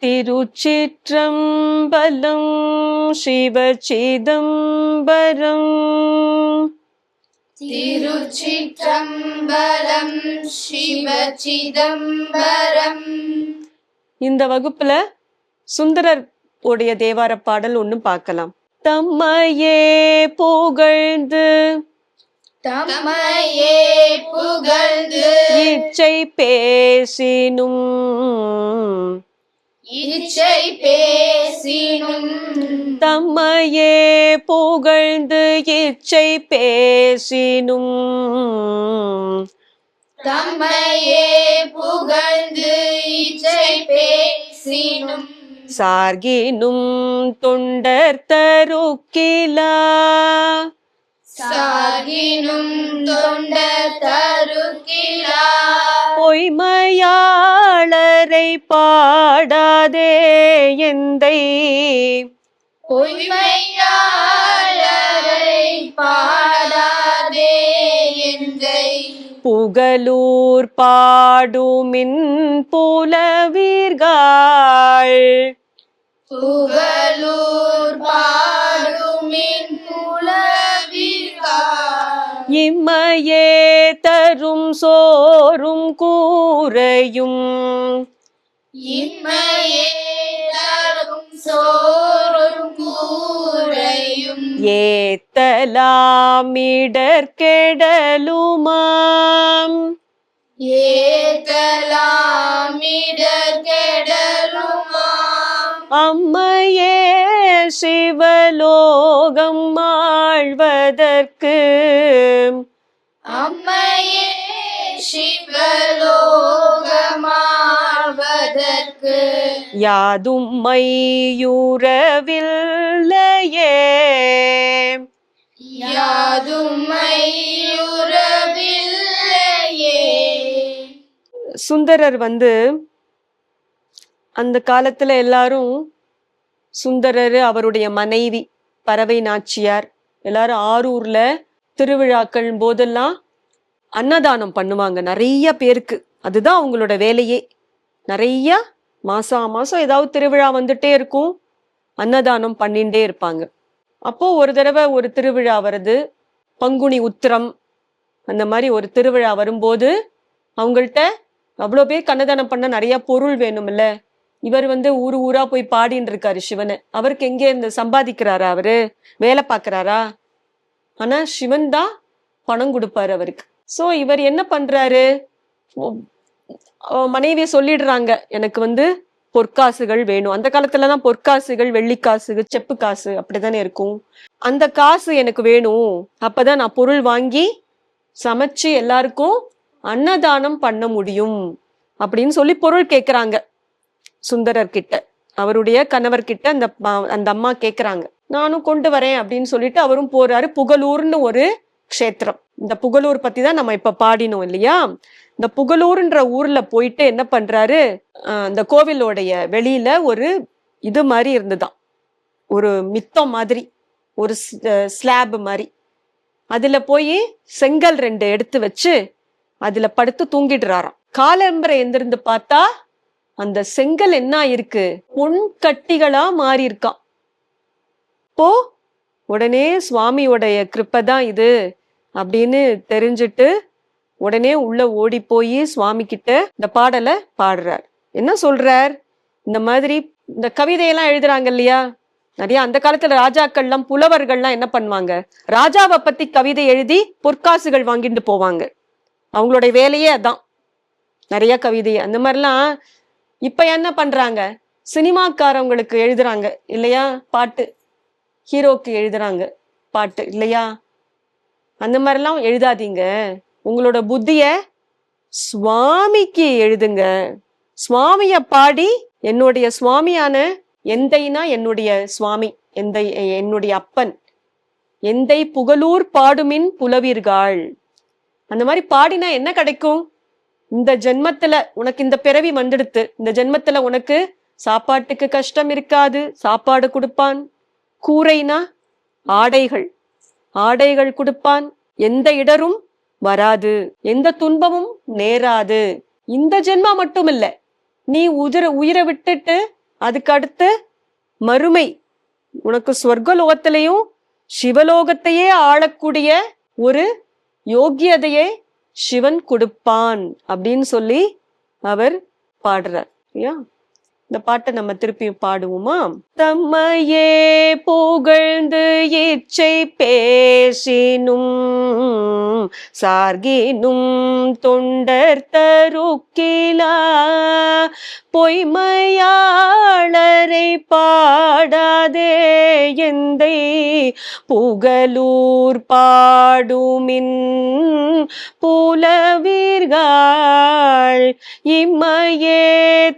திருச்சிற்றம்பலம் சிவச்சிதம்பரம். திருச்சிற்றம்பலம் சிவச்சிதம்பரம். இந்த வகுப்புல சுந்தரர் உடைய தேவார பாடல் ஒண்ணு பார்க்கலாம். தம்மையே புகழ்ந்து. தம்மையே புகழ்ந்து. இச்சை பேசினும். இச்சை பேசினும். தம்மையே புகழ்ந்து இச்சை பேசினும். தம்மையே புகழ்ந்து இச்சை பேசினும். சார்கினும் தொண்டர் தருக்கிலா. சாகினும் தொண்ட தருக்கிலா. பொய்மையாளரை பொய்மையாளரை பாடாதே எந்தை புகலூர் பாடுமின் புலவீர்கள். புகழூர் பாடுமின் புலவிகார் இம்மையே தரும் சோறும் கூரையும் கூரையும் ஏத்தலாமிடற்கெடலுமாம் ஏகலாமிடர் கெடலுமாம் அம்மையே சிவலோகம் ஆழ்வதற்கு. அம்மையே சிவலோகமாவதற்கு யாதும் மையுறவில்லையே யாதும் மையுறவில்லையே சுந்தரர் வந்து அந்த காலத்துல எல்லாரும் சுந்தரர் அவருடைய மனைவி பறவை நாச்சியார் எல்லாரும் ஆரூர்ல திருவிழாக்கள் போதெல்லாம் அன்னதானம் பண்ணுவாங்க. நிறைய பேருக்கு. அதுதான் அவங்களோட வேலையே. நிறைய மாசம் மாசம் ஏதாவது திருவிழா வந்துட்டே இருக்கும். அன்னதானம் பண்ணிட்டே இருப்பாங்க. அப்போ ஒரு தடவை ஒரு திருவிழா வருது. பங்குனி உத்திரம் அந்த மாதிரி ஒரு திருவிழா வரும்போது அவங்கள்ட்ட அவ்வளோ பேர் அன்னதானம் பண்ண நிறைய பொருள் வேணும்ல. இவர் வந்து ஊரு ஊரா போய் பாடின்னு இருக்காரு சிவனை. அவருக்கு எங்கே இருந்து சம்பாதிக்கிறாரா அவரு? வேலை பார்க்கறாரா? ஆனா சிவன் தான் பணம் கொடுப்பாரு அவருக்கு. சோ இவர் என்ன பண்றாரு? மனைவியை சொல்லிடுறாங்க எனக்கு வந்து பொற்காசுகள் வேணும். அந்த காலத்துல தான் பொற்காசுகள் வெள்ளிக்காசு செப்பு காசு அப்படிதானே இருக்கும். அந்த காசு எனக்கு வேணும். அப்பதான் நான் பொருள் வாங்கி சமைச்சு எல்லாருக்கும் அன்னதானம் பண்ண முடியும் அப்படின்னு சொல்லி பொருள் கேக்குறாங்க. சுந்தரர் கிட்ட அவருடைய கணவர் கிட்ட அந்த அந்த அம்மா கேக்குறாங்க. நானும் கொண்டு வரேன் அப்படின்னு சொல்லிட்டு அவரும் போறாரு. புகழூர்னு ஒரு க்ஷேத்திரம். இந்த புகழூர் பத்தி தான் நம்ம இப்ப பாடினோம் இல்லையா? இந்த புகழூர்ன்ற ஊர்ல போயிட்டு என்ன பண்றாரு? இந்த அந்த கோவிலோடைய வெளியில ஒரு இது மாதிரி இருந்துதான். ஒரு மித்தம் மாதிரி ஒரு ஸ்லாப் மாதிரி. அதுல போய் செங்கல் ரெண்டு எடுத்து வச்சு அதுல படுத்து தூங்கிடுறாராம். காலம்பரை எந்திருந்து பார்த்தா அந்த செங்கல் என்ன இருக்கு பொன் கட்டிகளா மாறி இருக்கான் போ உடனே சுவாமியோடைய கிருப்பை தான் இது. அப்படின்னு தெரிஞ்சுட்டு உடனே உள்ள ஓடி போய் சுவாமி கிட்ட இந்த பாடலை பாடுறார். என்ன சொல்றார்? இந்த மாதிரி இந்த கவிதையெல்லாம் எழுதுறாங்க இல்லையா? நிறைய அந்த காலத்துல ராஜாக்கள்லாம் புலவர்கள்லாம் என்ன பண்ணுவாங்க? ராஜாவை பத்தி கவிதை எழுதி பொற்காசுகள் வாங்கிட்டு போவாங்க. அவங்களுடைய வேலையே அதான். நிறைய கவிதை. அந்த மாதிரிலாம் இப்ப என்ன பண்றாங்க? சினிமாக்காரவங்களுக்கு எழுதுறாங்க இல்லையா? பாட்டு. ஹீரோக்கு எழுதுறாங்க பாட்டு இல்லையா? அந்த மாதிரிலாம் எழுதாதீங்க. உங்களோட புத்திய சுவாமிக்கு எழுதுங்க. சுவாமிய பாடி என்னுடைய சுவாமியான எந்தைனா என்னுடைய சுவாமி எந்தை என்னுடைய அப்பன். எந்தை புகழூர் பாடுமின் புலவீர்கள். அந்த மாதிரி பாடினா என்ன கிடைக்கும்? இந்த ஜென்மத்துல உனக்கு இந்த பிறவி வந்துடுத்து. இந்த ஜென்மத்துல உனக்கு சாப்பாட்டுக்கு கஷ்டம் இருக்காது சாப்பாடு கொடுப்பான். கூரைனா ஆடைகள். ஆடைகள் கொடுப்பான். எந்த இடரும் வராது. எந்த துன்பமும் நேராது. இந்த ஜென்மா மட்டும் இல்ல நீ உதிர உயிரை விட்டுட்டு அதுக்கு அடுத்து மறுமை. உனக்கு சொர்க்கலோகத்திலையும் சிவலோகத்தையே ஆளக்கூடிய ஒரு யோகியதையே சிவன் கொடுப்பான் அப்படின்னு சொல்லி அவர் பாடுறார். இல்லையா இந்த பாட்டை நம்ம திருப்பி பாடுவோமா? தம்மையே புகழ்ந்து இச்சை பேசினும் சார்கினும் தொண்டர் தருக்கிலா? பொய்மையாளரை பாடாதே எந்தை புகழூர் பாடுமின் புலவீர்கள் இம்மையே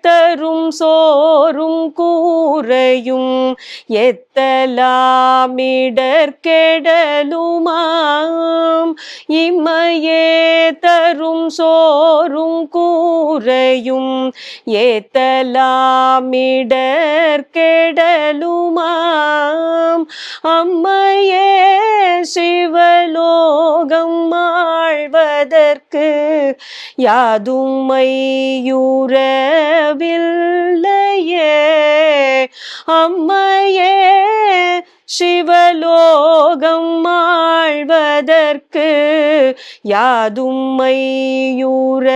தரும் சோறும் கூரையும் எத்தலாமிடற்கெடலுமாம் இம்மையே தரும் சோறும் கூரையும் ஏத்தலாமிடற்கெடலுமாம் அம்மையே சிவலோகம் ஆழ்வதற்கு யாதுமையுறவில்லையே அம்மையே சிவலோகம் ஆழ்வதற்கு யாதும்மையூர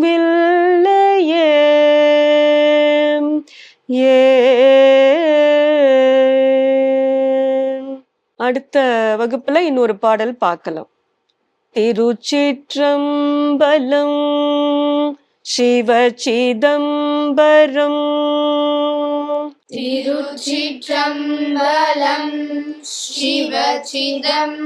வில்லையே ஏ. அடுத்த வகுப்புல இன்னொரு பாடல் பார்க்கலாம். திருச்சிற்றம்பலம் சிவச்சிதம்பரம் திருச்சிற்றம்பலம் சிவச்சிதம்பரம்